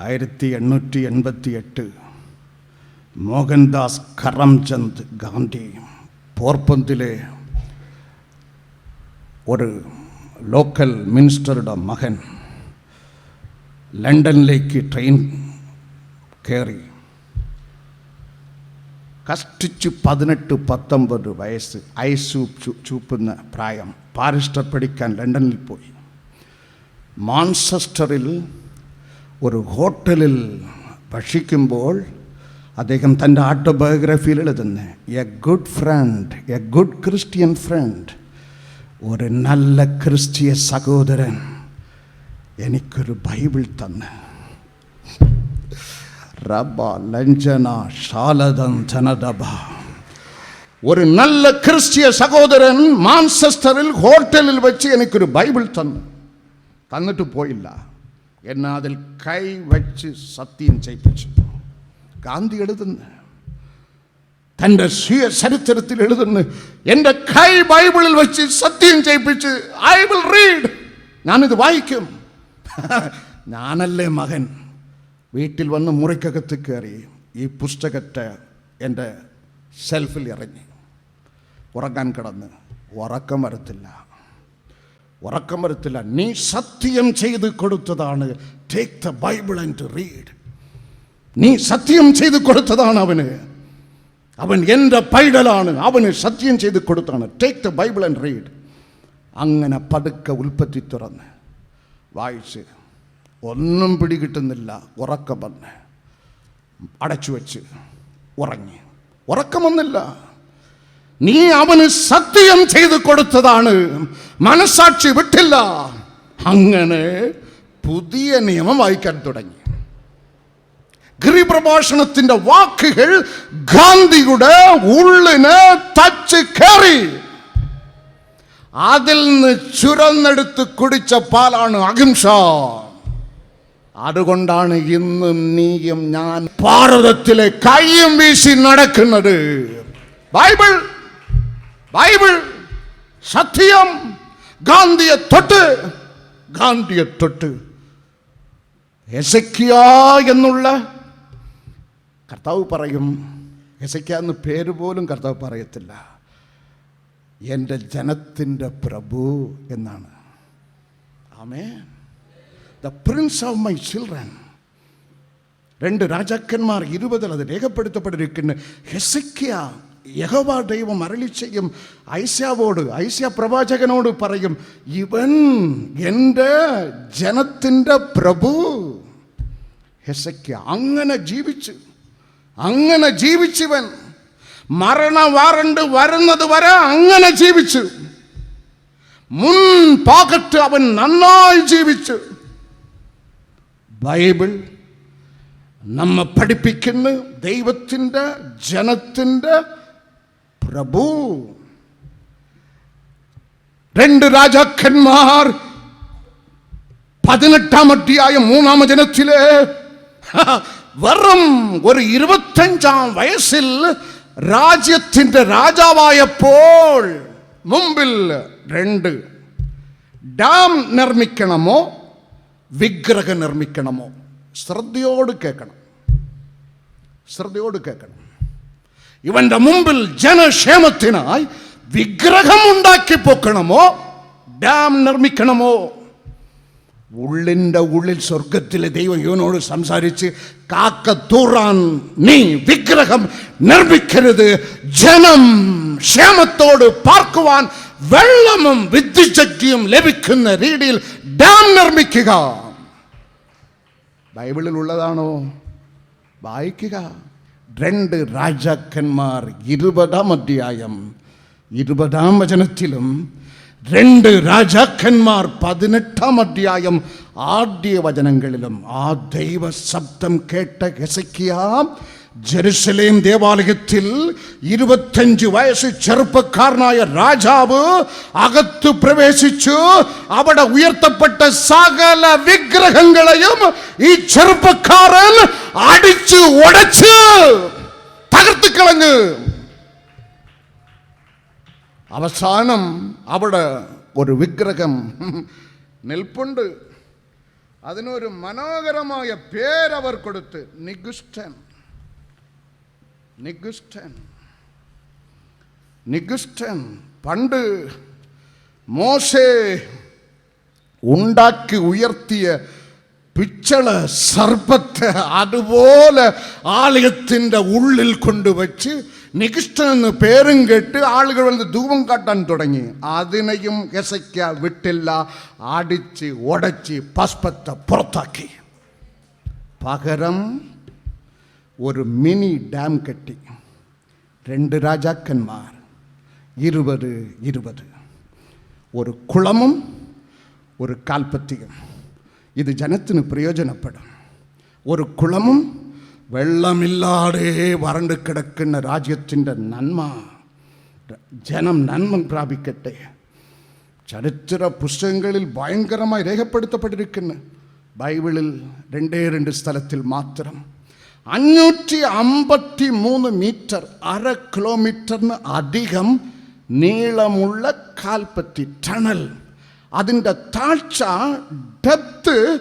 ആയിരത്തി എണ്ണൂറ്റി എൺപത്തി എട്ട് മോഹൻദാസ് കറംചന്ദ് ഗാന്ധി പോർപ്പന്തിലെ ഒരു ലോക്കൽ മിനിസ്റ്ററുടെ മകൻ ലണ്ടനിലേക്ക് ട്രെയിൻ കയറി. കഷ്ടിച്ച് പതിനെട്ട് പത്തൊമ്പത് വയസ്സ് ഐസ് ചൂപ്പുന്ന പ്രായം. പാരിസ്റ്റർ പഠിക്കാൻ ലണ്ടനിൽ പോയി. മാൻസെസ്റ്ററിൽ ഒരു ഹോട്ടലിൽ ഭക്ഷിക്കുമ്പോൾ അദ്ദേഹം തൻ്റെ ഓട്ടോബയോഗ്രഫിയിൽ എഴുതുന്നു a good friend a good Christian friend ഒരു നല്ല ക്രിസ്തീയ സഹോദരൻ എനിക്കൊരു ബൈബിൾ തന്ന് റബ ലഞ്ചന ശാലദം ജനദബ ഒരു നല്ല ക്രിസ്തീയ സഹോദരൻ മാൻസെസ്റ്ററിൽ ഹോട്ടലിൽ വെച്ച് എനിക്കൊരു ബൈബിൾ തന്നു തന്നിട്ട് പോയില്ല എന്നെ അതിൽ കൈ വച്ച് സത്യം ചെയ്യിപ്പിച്ചു. ഗാന്ധി എഴുതുന്ന. തന്റെ സ്വീയ ചരിത്രത്തിൽ എഴുതുന്ന. എന്റെ കൈ ബൈബിളിൽ വെച്ച് സത്യം ചെയ്യിപ്പിച്ച് ഐ വിൽ റീഡ്. ഞാനിത് വായിക്കും. ഞാനല്ലേ മകൻ? വീട്ടിൽ വന്ന് മുറിക്കകത്ത് കയറി ഈ പുസ്തകത്തെ എന്റെ സെൽഫിൽ ഇറങ്ങി. ഉറങ്ങാൻ കിടന്ന് ഉറക്കം വരത്തില്ല. ഉറക്കം വരത്തില്ല നീ സത്യം ചെയ്ത് കൊടുത്തതാണ് take the Bible and to read നീ സത്യം ചെയ്ത് കൊടുത്തതാണ് അവന് അവൻ എൻ്റെ പൈഡലാണ് അവന് സത്യം ചെയ്ത് കൊടുത്താണ് take the Bible and read അങ്ങനെ പതുക്കെ ഉൽപ്പത്തി തുറന്ന് വായിച്ച് ഒന്നും പിടികിട്ടുന്നില്ല ഉറക്കം വന്ന് അടച്ചു വെച്ച് ഉറങ്ങി ഉറക്കം വന്നില്ല നീ അവന് സത്യം ചെയ്തു കൊടുത്തതാണ്. മനസാക്ഷി വിട്ടില്ല. അങ്ങനെ പുതിയ നിയമം വായിക്കാൻ തുടങ്ങി. ഗിരിപ്രഭാഷണത്തിന്റെ വാക്കുകൾ ഗാന്ധിയുടെ ഉള്ളിന് തച്ച് കയറി. അതിൽ നിന്ന് ചുരന്നെടുത്ത് കുടിച്ച പാലാണ് അഹിംസ. അതുകൊണ്ടാണ് ഇന്നും നീയും ഞാൻ ഭാരതത്തിലെ കയ്യും വീശി നടക്കുന്നത്. ബൈബിൾ ബൈബിൾ സത്യം ഗാന്ധിയെ തൊട്ട് ഗാന്ധിയെ തൊട്ട് എസക്കിയ എന്നുള്ള കർത്താവ് പറയും. എസക്കിയ എന്ന് പേര് പോലും കർത്താവ് പറയത്തില്ല. എന്റെ ജനത്തിന്റെ പ്രഭു എന്നാണ്. ആമേ the prince of my children രണ്ട് രാജാക്കന്മാർ ഇരുപതിൽ അത് രേഖപ്പെടുത്തപ്പെട്ടിരിക്കുന്നു. ഹെസക്കിയ യഹോവ ദൈവം അരളി ചെയ്യും. ഐസ്യാവോട് ഐസ്യ പ്രവാചകനോട് പറയും ഇവൻ എന്റെ ജനത്തിന്റെ പ്രഭു. ഹെസയ്ക്ക് അങ്ങനെ ജീവിച്ചു അങ്ങനെ ജീവിച്ചവൻ മരണ വാറണ്ട് വരുന്നത് വരെ അങ്ങനെ ജീവിച്ചു. മുൻ പാകത്ത് അവൻ നന്നായി ജീവിച്ചു. ബൈബിൾ നമ്മെ പഠിപ്പിക്കുന്ന ദൈവത്തിന്റെ ജനത്തിന്റെ പ്രഭു രണ്ട് രാജാക്കന്മാർ പതിനെട്ടാം അധ്യായം മൂന്നാം ജനത്തിലെ വെറും ഒരു ഇരുപത്തഞ്ചാം വയസ്സിൽ രാജ്യത്തിൻ്റെ രാജാവായപ്പോൾ മുമ്പിൽ രണ്ട് ഡാം നിർമ്മിക്കണമോ വിഗ്രഹം നിർമ്മിക്കണമോ ശ്രദ്ധയോട് കേൾക്കണം ശ്രദ്ധയോട് കേൾക്കണം ഇവന്റെ മുമ്പിൽ ജനക്ഷേമത്തിനായി വിഗ്രഹം ഉണ്ടാക്കി പൊക്കണമോ? ഡാം നിർമ്മിക്കണമോ? ഉള്ളിന്റെ ഉള്ളിൽ സ്വർഗത്തിലെ ദൈവം ഇവനോട് സംസാരിച്ച് കാക്ക തൂറാൻ നീ വിഗ്രഹം നിർമ്മിക്കരുത്. ജനം ക്ഷേമത്തോട് പാർക്കുവാൻ വെള്ളമും വിദ്യുശക്തിയും ലഭിക്കുന്ന രീതിയിൽ ഡാം നിർമ്മിക്കുക. ബൈബിളിൽ ഉള്ളതാണോ വായിക്കുക. ரெண்டு ராஜாக்கன்மார் இருபதாம் அத்தியாயம் இருபதாம் வச்சனத்திலும் ரெண்டு ராஜாக்கன்மார் பதினெட்டாம் அத்தியாயம் ஆடிய வச்சனங்களிலும் ஆ தெய்வ சப்தம் கேட்ட எசக்கியாம் ജെറുസലേം ദേവാലയത്തിൽ ഇരുപത്തഞ്ച് വയസ്സ് ചെറുപ്പക്കാരനായ രാജാവ് അകത്ത് പ്രവേശിച്ചു അവിടെ ഉയർത്തപ്പെട്ട സകല വിഗ്രഹങ്ങളെയും ഈ ചെറുപ്പക്കാരൻ അടിച്ചു ഉടച്ച് തകർത്ത് കളഞ്ഞ് അവസാനം അവിടെ ഒരു വിഗ്രഹം നിൽപ്പുണ്ട് അതിനൊരു മനോഹരമായ പേരവർ കൊടുത്ത് നിഗുഷ്ടൻ നിഗുഷ്ടൻ നിഗുഷ്ടൻ പണ്ട് മോശെ ഉണ്ടാക്കി ഉയർത്തിയ പിച്ചള സർപ്പത്തെ അതുപോലെ ആലയത്തിൻ്റെ ഉള്ളിൽ കൊണ്ടുവച്ച് നികിഷ്ടൻ എന്ന് പേരും കേട്ട് ആളുകൾ വന്ന് ധൂപം കാട്ടാൻ തുടങ്ങി അതിനെയും എസയ്ക്ക വിട്ടില്ല അടിച്ച് ഉടച്ച് പസ്പത്തെ പുറത്താക്കി പകരം ஒரு மினி டேம் கட்டி. ரெண்டு ராஜாக்கன்மார். இருபது இருபது. ஒரு குளமும் ஒரு கால்பத்தியும். இது ஜனத்தினு பிரயோஜனப்படும். ஒரு குளமும் வெள்ளமில்லாடே வறண்டு கிடக்கின்ற ராஜ்யத்தின் நன்மா. ஜனம் நன்மன் பிராபிக்கட்டே. சரித்திர புஸ்தகங்களில் பயங்கரமாக ரேகப்படுத்தப்பட்டிருக்குன்னு. பைபிளில் ரெண்டே ரெண்டு ஸ்தலத்தில் மாத்திரம். അഞ്ഞൂറ്റി അമ്പത്തി മൂന്ന് മീറ്റർ അര കിലോമീറ്ററിന് അധികം നീളമുള്ള കാൽപ്പത്തി ടണൽ. അതിന്റെ താഴ്ച ഡെപ്ത്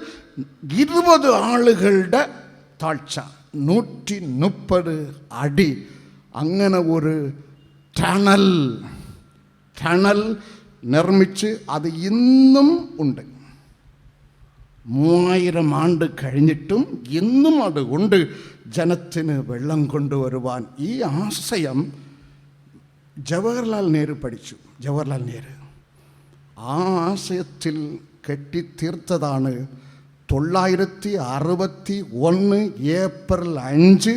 ഇരുപത് ആളുകളുടെ താഴ്ച നൂറ്റി മുപ്പത് അടി. അങ്ങനെ ഒരു ടണൽ ടണൽ നിർമ്മിച്ച് അത് ഇന്നും ഉണ്ട്. മൂവായിരം ആണ്ട് കഴിഞ്ഞിട്ടും ഇന്നും അത് ഉണ്ട് ജനത്തിന് വെള്ളം കൊണ്ടുവരുവാൻ ഈ ആശയം ജവഹർലാൽ നെഹ്റു പഠിച്ചു ജവഹർലാൽ നെഹ്റു ആ ആശയത്തിൽ കെട്ടിത്തീർത്തതാണ് തൊള്ളായിരത്തി അറുപത്തി ഒന്ന് ഏപ്രിൽ അഞ്ച്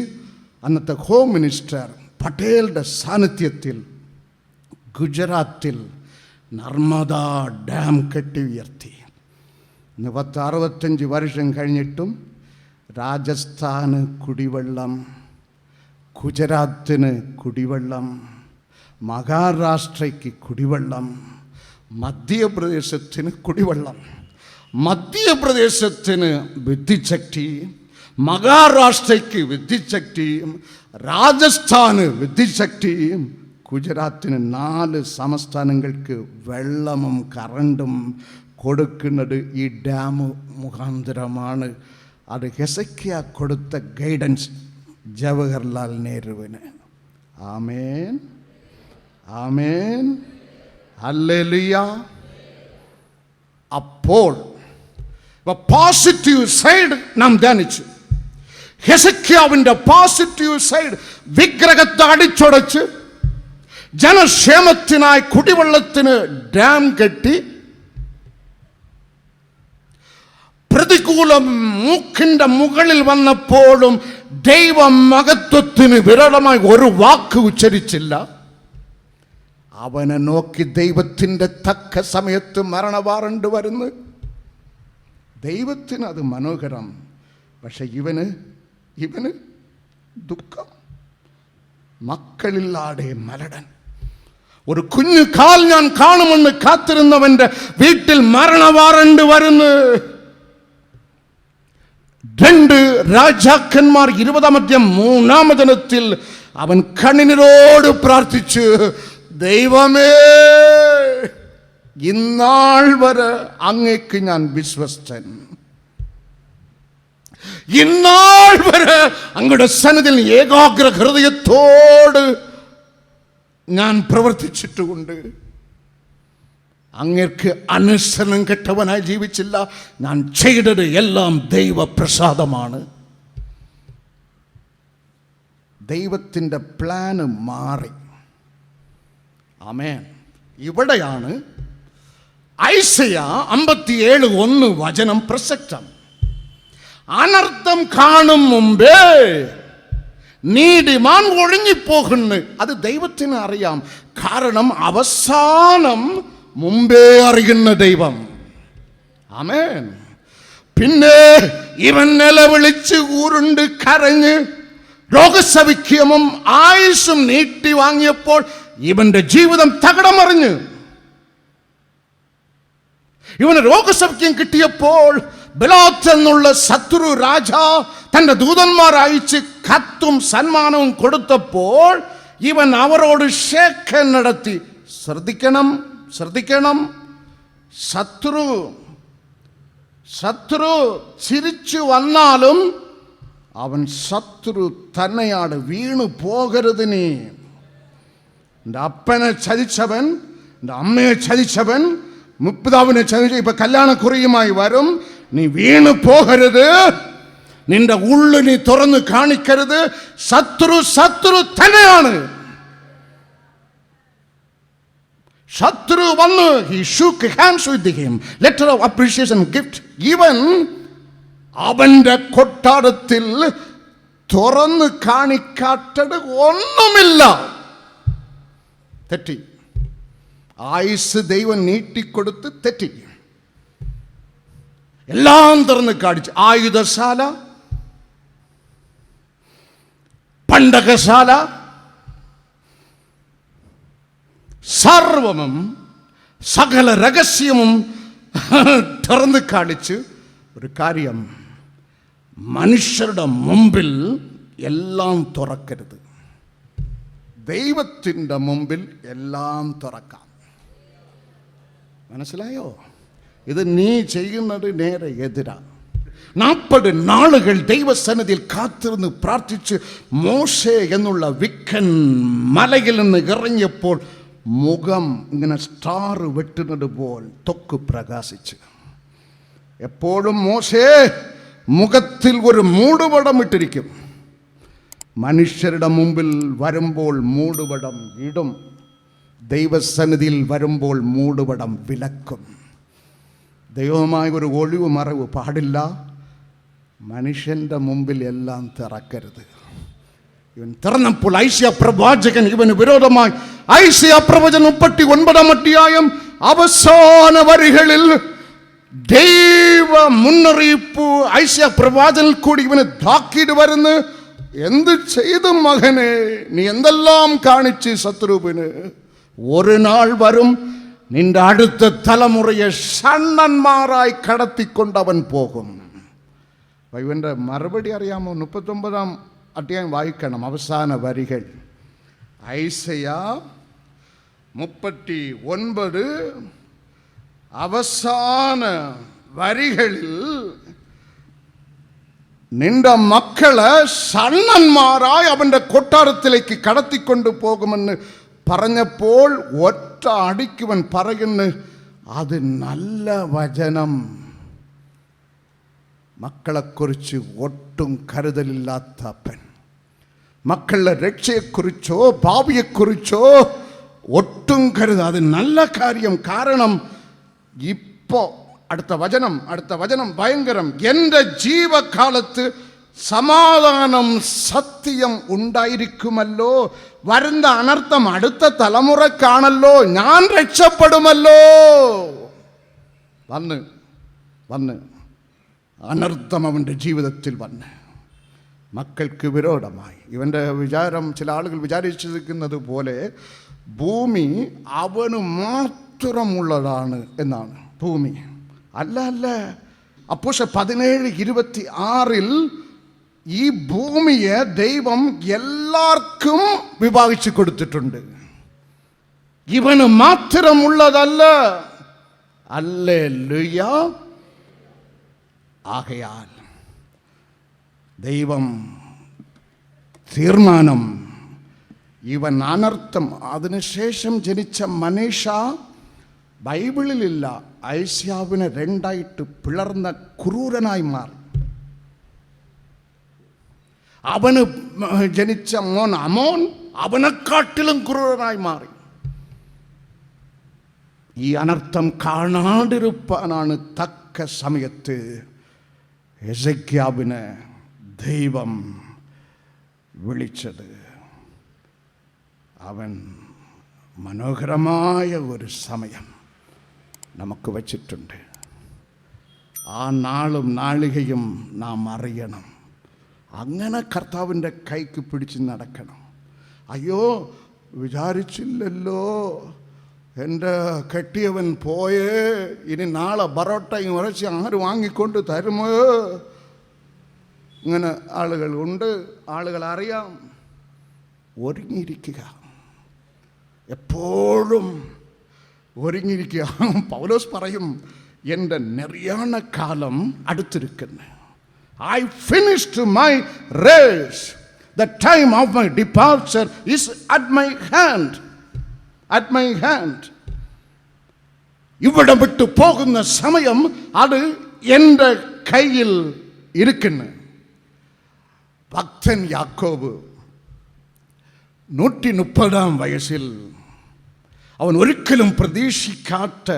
അന്നത്തെ ഹോം മിനിസ്റ്റർ പട്ടേലിൻ്റെ സാന്നിധ്യത്തിൽ ഗുജറാത്തിൽ നർമ്മദ ഡാം കെട്ടി ഉയർത്തി ഇന്ന് പത്ത് അറുപത്തഞ്ച് വർഷം കഴിഞ്ഞിട്ടും രാജസ്ഥാന് കുടിവെള്ളം ഗുജറാത്തിന് കുടിവെള്ളം മഹാരാഷ്ട്രയ്ക്ക് കുടിവെള്ളം മധ്യപ്രദേശത്തിന് കുടിവെള്ളം മധ്യപ്രദേശത്തിന് വിദ്യുച്ഛക്തി മഹാരാഷ്ട്രയ്ക്ക് വിദ്യുച്ഛക്തിയും രാജസ്ഥാന് വിദ്യുച്ഛക്തിയും ഗുജറാത്തിന് നാല് സംസ്ഥാനങ്ങൾക്ക് വെള്ളവും കറണ്ടും കൊടുക്കുന്നത് ഈ ഡാം മുഖാന്തരമാണ്. അത് ഹെസക്കിയ കൊടുത്ത ഗൈഡൻസ് ജവഹർലാൽ നെഹ്റുവിന്. ആമേൻ. ആമേൻ. അല്ലെലിയ അപ്പോൾ പോസിറ്റീവ് സൈഡ് നാം ധ്യാനിച്ചു. ഹെസക്കിയാവിന്റെ പോസിറ്റീവ് സൈഡ് വിഗ്രഹത്തെ അടിച്ചുടച്ച് ജനക്ഷേമത്തിനായി കുടിവെള്ളത്തിന് ഡാം കെട്ടി പ്രതികൂലം മൂക്കിന്റെ മുകളിൽ വന്നപ്പോഴും ദൈവ മഹത്വത്തിന് വിരളമായി ഒരു വാക്ക് ഉച്ചരിച്ചില്ല. അവനെ നോക്കി ദൈവത്തിന്റെ തക്ക സമയത്ത് മരണവാറണ്ട് വരുന്നു. ദൈവത്തിന് അത് മനോഹരം. പക്ഷെ ഇവന് ഇവന് ദുഃഖം. മക്കളില്ലാതെ മലടൻ ഒരു കുഞ്ഞു കാൽ ഞാൻ കാണുമെന്ന് കാത്തിരുന്നവന്റെ വീട്ടിൽ മരണവാറണ്ട് വരുന്നു. രണ്ട് രാജാക്കന്മാർ ഇരുപതാം അധ്യം മൂന്നാം ദിനത്തിൽ അവൻ കണ്ണിനോട് പ്രാർത്ഥിച്ചു ദൈവമേ ഇന്നാൾ വരെ അങ്ങേക്ക് ഞാൻ വിശ്വസ്തൻ. ഇന്നാൾ വരെ അങ്ങയുടെ സന്നതിൽ ഏകാഗ്ര ഹൃദയത്തോട് ഞാൻ പ്രവർത്തിച്ചിട്ടുകൊണ്ട് അങ്ങേർക്ക് അനുസരണം കെട്ടവനായി ജീവിച്ചില്ല. ഞാൻ ചെയ്തത് എല്ലാം ദൈവപ്രസാദമാണ്. ദൈവത്തിന്റെ പ്ലാന് മാറി. ആമേൻ. ഇവിടെയാണ് ഐസയ അമ്പത്തിയേഴ് ഒന്ന് വചനം പ്രസക്തം. അനർത്ഥം കാണും മുമ്പേ നീതിമാൻ ഒഴുങ്ങിപ്പോകുന്നു അത് ദൈവത്തിന് അറിയാം. കാരണം അവസാനം മുമ്പേ അറിയുന്ന ദൈവം. ആമേൻ. പിന്നെ ഇവൻ നിലവിളിച്ച് ഊരുണ്ട് കരഞ്ഞ് രോഗസവിഖ്യമും ആയുസും നീട്ടി വാങ്ങിയപ്പോൾ ഇവന്റെ ജീവിതം തകടമറിഞ്ഞ്. ഇവന് രോഗസൗഖ്യം കിട്ടിയപ്പോൾ ബലാത്ത് എന്നുള്ള ശത്രു രാജ തന്റെ ദൂതന്മാർ അയച്ച് കത്തും സന്മാനവും കൊടുത്തപ്പോൾ ഇവൻ അവരോട് ഷേഖൻ നടത്തി ശ്രദ്ധിക്കണം ശ്രദ്ധിക്കണം. ശത്രു ശത്രു ചിരിച്ചു വന്നാലും അവൻ ശത്രു തന്നെയാണ് വീണു പോകരുത് നീ. എന്റെ അപ്പനെ ചതിച്ചവൻ എന്റെ അമ്മയെ ചതിച്ചവൻ മുപ്പിതാവിനെ ചതിച്ച ഇപ്പൊ കല്യാണക്കുറിയുമായി വരും. നീ വീണു പോകരുത്. നിന്റെ ഉള്ളു നീ തുറന്ന് കാണിക്കരുത്. ശത്രു ശത്രു തന്നെയാണ്. ശത്രു വന്ന് he shook hands with him letter of appreciation gift even അവന്റെ കൊട്ടാരത്തിൽ തുറന്ന് കാണിക്കാട്ടത് ഒന്നുമില്ല. തെറ്റി. ആയുസ് ദൈവം നീട്ടിക്കൊടുത്ത് തെറ്റി. എല്ലാം തുറന്ന് കാണിച്ചു. ആയുധശാല പണ്ടകശാല സർവമും സകല രഹസ്യവും തുറന്ന് കാണിച്ച് ഒരു കാര്യം. മനുഷ്യരുടെ മുമ്പിൽ എല്ലാം തുറക്കരുത്. ദൈവത്തിന്റെ മുമ്പിൽ എല്ലാം തുറക്കാം. മനസ്സിലായോ? ഇത് നീ ചെയ്യുന്നത് നേരെ എതിരാ. നാൽപ്പത് നാളുകൾ ദൈവസന്നിധിയിൽ കാത്തിരുന്ന് പ്രാർത്ഥിച്ച് മോശ എന്നുള്ള വിക്കൻ മലയിൽ നിന്ന് ഇറങ്ങിയപ്പോൾ മുഖം ഇങ്ങനെ സ്റ്റാർ വെട്ടുന്നത് പോൽ തൊക്ക് പ്രകാശിച്ച്. എപ്പോഴും മോശേ മുഖത്തിൽ ഒരു മൂടുപടം ഇട്ടിരിക്കും. മനുഷ്യരുടെ മുമ്പിൽ വരുമ്പോൾ മൂടുപടം ഇടും. ദൈവസന്നിധിയിൽ വരുമ്പോൾ മൂടുപടം വിലക്കും. ദൈവമായ ഒരു ഒഴിവ് മറവ് പാടില്ല. മനുഷ്യന്റെ മുമ്പിൽ എല്ലാം തിറക്കരുത്. ഇവൻ തുറന്നപ്പോൾ ഐശ്യ പ്രവാചകൻ ഇവന് വിരോധമായി. ഐശ്യ പ്രവചൻ മുപ്പത്തി ഒൻപതാം അധ്യായം അവസാന വരികളിൽ ദൈവ മുന്നറിയിപ്പ് ഐശ്യ പ്രവാചനിൽ കൂടി ഇവന് താക്കീട് വരുന്നു. എന്ത് ചെയ്തു മകനെ? നീ എന്തെല്ലാം കാണിച്ച് ശത്രുവിന്? ഒരു നാൾ വരും നിന്റെ അടുത്ത തലമുറയെ ഷണ്ണന്മാരായി കടത്തിക്കൊണ്ടവൻ പോകും. അപ്പൊ ഇവന്റെ മറുപടി അറിയാമോ? മുപ്പത്തൊമ്പതാം അധ്യായം വായിക്കണം അവസാന വരികൾ ഐസയ മുപ്പത്തി ഒൻപത് അവസാന വരികളിൽ നിന്റെ മക്കളെ ഷണ്ണന്മാരായി അവൻ്റെ കൊട്ടാരത്തിലേക്ക് കടത്തിക്കൊണ്ട് പോകുമെന്ന് പറഞ്ഞപ്പോൾ ഒറ്റ അടിക്കുവൻ പറയുന്നു അത് നല്ല വചനം മക്കളെക്കുറിച്ച് ഒട്ടും കരുതലില്ലാത്ത അപ്പൻ മക്കളുടെ രക്ഷയെക്കുറിച്ചോ ഭാവിയെക്കുറിച്ചോ ഒട്ടും കരുത അത് നല്ല കാര്യം കാരണം ഇപ്പോ അടുത്ത വചനം അടുത്ത വചനം ഭയങ്കരം എൻ്റെ ജീവകാലത്ത് സമാധാനം സത്യം ഉണ്ടായിരിക്കുമല്ലോ വരുന്ന അനർത്ഥം അടുത്ത തലമുറക്കാണല്ലോ ഞാൻ രക്ഷപ്പെടുമല്ലോ വന്ന് വന്ന് അനർത്ഥം അവന്റെ ജീവിതത്തിൽ വന്ന്. മക്കൾക്ക് വിരോധമായി. ഇവന്റെ വിചാരം ചില ആളുകൾ വിചാരിച്ചിരിക്കുന്നത് പോലെ ഭൂമി അവന് മാത്രമുള്ളതാണ് എന്നാണ്. ഭൂമി. അല്ല അല്ല. അപ്പോൾ പതിനേഴ് ഇരുപത്തി ആറിൽ ഈ ഭൂമിയെ ദൈവം എല്ലാവർക്കും വിഭാഗിച്ചു കൊടുത്തിട്ടുണ്ട്. ഇവന് മാത്രമുള്ളതല്ല. അല്ലേ ലുയ്യ ആകയാൽ ദൈവം തീർമാനം ഇവൻ അനർത്ഥം. അതിനുശേഷം ജനിച്ച മനീഷ ബൈബിളിലില്ല ഐശ്യാവിനെ രണ്ടായിട്ട് പിളർന്ന ക്രൂരനായി മാറി. അവന് ജനിച്ച മോൻ അമോൻ അവനെക്കാട്ടിലും ക്രൂരനായി മാറി. ഈ അനർത്ഥം കാണാതിരുപ്പാനാണ് തക്ക സമയത്ത് എസയ്ക്കാവിന് ദൈവം വിളിച്ചത്. അവൻ മനോഹരമായ ഒരു സമയം നമുക്ക് വച്ചിട്ടുണ്ട്. ആ നാളും നാളികയും നാം അറിയണം. അങ്ങനെ കർത്താവിന്റെ കൈക്ക് പിടിച്ച് നടക്കണം. അയ്യോ വിചാരിച്ചില്ലല്ലോ. എൻ്റെ കെട്ടിയവൻ പോയേ ഇനി നാളെ ബറോട്ടയും ഇറച്ചി ആര് വാങ്ങിക്കൊണ്ട് തരുമോ ഇങ്ങനെ ആളുകളുണ്ട് ആളുകൾ അറിയാം ഒരുങ്ങിയിരിക്കുക എപ്പോഴും ഒരുങ്ങിയിരിക്കുക പൗലോസ് പറയും എൻ്റെ നെറിയാണ കാലം അടുത്തിരിക്കുന്നു I finished my race the time of my departure is at my hand at my hand ഇവിടെ വിട്ടു പോകുന്ന സമയം അത് എൻ്റെ കയ്യിൽ ഇരിക്കുന്നു ഭക്തൻ യാക്കോബ് നൂറ്റി മുപ്പതാം വയസ്സിൽ അവൻ ഒരിക്കലും പ്രതീക്ഷിക്കാത്ത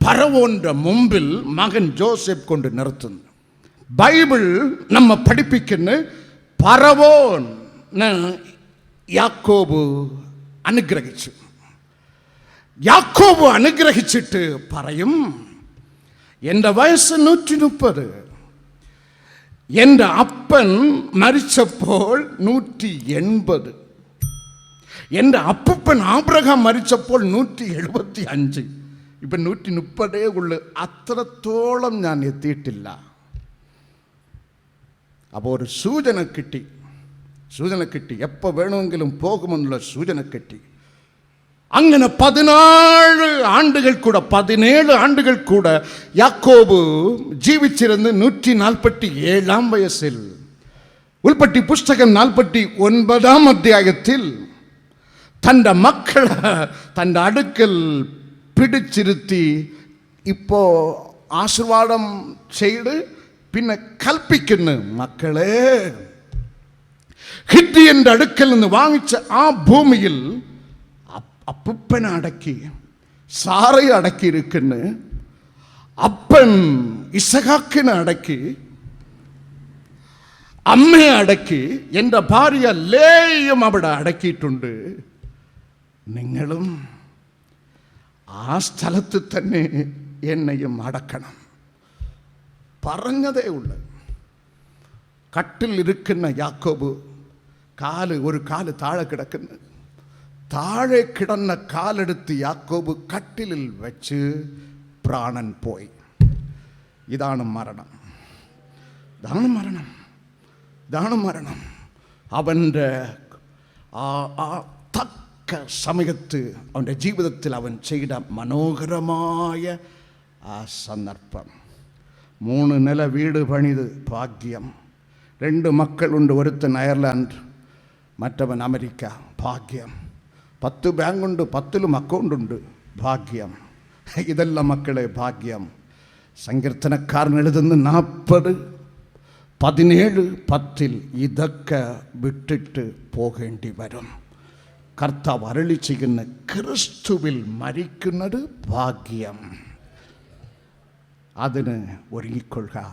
പരവോൻ്റെ മുമ്പിൽ മകൻ ജോസഫ് കൊണ്ട് നിർത്തുന്നു ബൈബിൾ നമ്മെ പഠിപ്പിക്കുന്ന പരവോൻ യാക്കോബ് അനുഗ്രഹിച്ചു യാക്കോബ് അനുഗ്രഹിച്ചിട്ട് പറയും എൻ്റെ വയസ്സ് നൂറ്റി മുപ്പത് എൻ്റെ അപ്പൻ മരിച്ചപ്പോൾ നൂറ്റി എൺപത് എൻ്റെ അപ്പപ്പൻ ആബ്രഹാം മരിച്ചപ്പോൾ നൂറ്റി എഴുപത്തി അഞ്ച് ഇപ്പം നൂറ്റി മുപ്പതേ ഉള്ളു അത്രത്തോളം ഞാൻ എത്തിയിട്ടില്ല അപ്പോൾ ഒരു സൂചന കിട്ടി സൂചന കിട്ടി എപ്പോൾ വേണമെങ്കിലും പോകുമെന്നുള്ള സൂചന കിട്ടി அங்கன பதினாலு ஆண்டுகள் கூட பதினேழு ஆண்டுகள் கூட யாக்கோபு ஜீவிச்சிருந்து நூற்றி நாற்பத்தி ஏழாம் வயசில் உள்பட்டி புஸ்தகம் நாற்பத்தி ஒன்பதாம் அத்தியாயத்தில் தந்த மக்களை தந்த அடுக்கல் பிடிச்சிருத்தி இப்போ ஆசிர்வாதம் செய்து பின்ன கல்பிக்கணும் மக்களே. ஹித்தி என்ற அடுக்கல் வாங்கிச்ச ஆ பூமியில் അപ്പൂപ്പനെ അടക്കി സാറയെ അടക്കിയിരിക്കുന്നു അപ്പൻ ഇസഹാക്കിനെ അടക്കി അമ്മയെ അടക്കി എൻ്റെ ഭാര്യ ലേയും അവിടെ അടക്കിയിട്ടുണ്ട് നിങ്ങളും ആ സ്ഥലത്ത് തന്നെ എന്നെയും അടക്കണം പറഞ്ഞതേ ഉള്ളു കട്ടിൽ ഇരിക്കുന്ന യാക്കോബ് കാല് ഒരു കാല് താഴെ കിടക്കുന്നു താഴെ കിടന്ന കാലെടുത്ത് യാക്കോബ് കട്ടിലിൽ വെച്ച് പ്രാണൻ പോയി ഇതാണ് മരണം ഇതാണ് മരണം ഇതാണ് മരണം അവൻ്റെ ആ ആ തക്ക സമയത്ത് അവൻ്റെ ജീവിതത്തിൽ അവൻ ചെയ്ത മനോഹരമായ ആ സന്ദർഭം മൂന്ന് നില വീട് പണിത് ഭാഗ്യം രണ്ട് മക്കളുണ്ട് ഒരുത്തൻ അയർലാൻഡ് മറ്റവൻ അമേരിക്ക ഭാഗ്യം പത്ത് ബാങ്കുണ്ട് പത്തിലും അക്കൗണ്ടുണ്ട് ഭാഗ്യം ഇതെല്ലാം മക്കളെ ഭാഗ്യം സങ്കീർത്തനക്കാരൻ എഴുതുന്ന നാൽപ്പത് പതിനേഴ് പത്തിൽ ഇതൊക്കെ വിട്ടിട്ട് പോകേണ്ടി വരും കർത്താവ് അരളി ചെയ്യുന്ന ക്രിസ്തുവിൽ മരിക്കുന്നത് ഭാഗ്യം അതിന് ഒരുങ്ങിക്കൊള്ളുക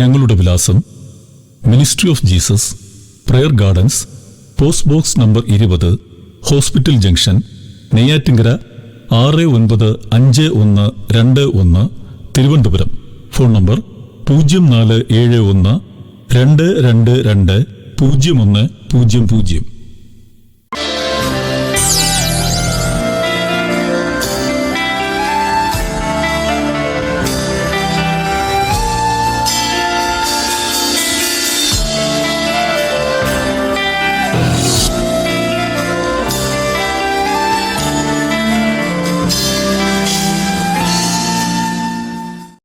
ഞങ്ങളുടെ വിലാസം ministry of Jesus prayer gardens post box number ഇരുപത് ഹോസ്പിറ്റൽ ജംഗ്ഷൻ നെയ്യാറ്റിങ്കര ആറ് ഒൻപത് അഞ്ച് ഒന്ന് രണ്ട് ഒന്ന് തിരുവനന്തപുരം. ഫോൺ നമ്പർ പൂജ്യം നാല് ഏഴ് ഒന്ന് രണ്ട് രണ്ട് രണ്ട് പൂജ്യം ഒന്ന് പൂജ്യം പൂജ്യം.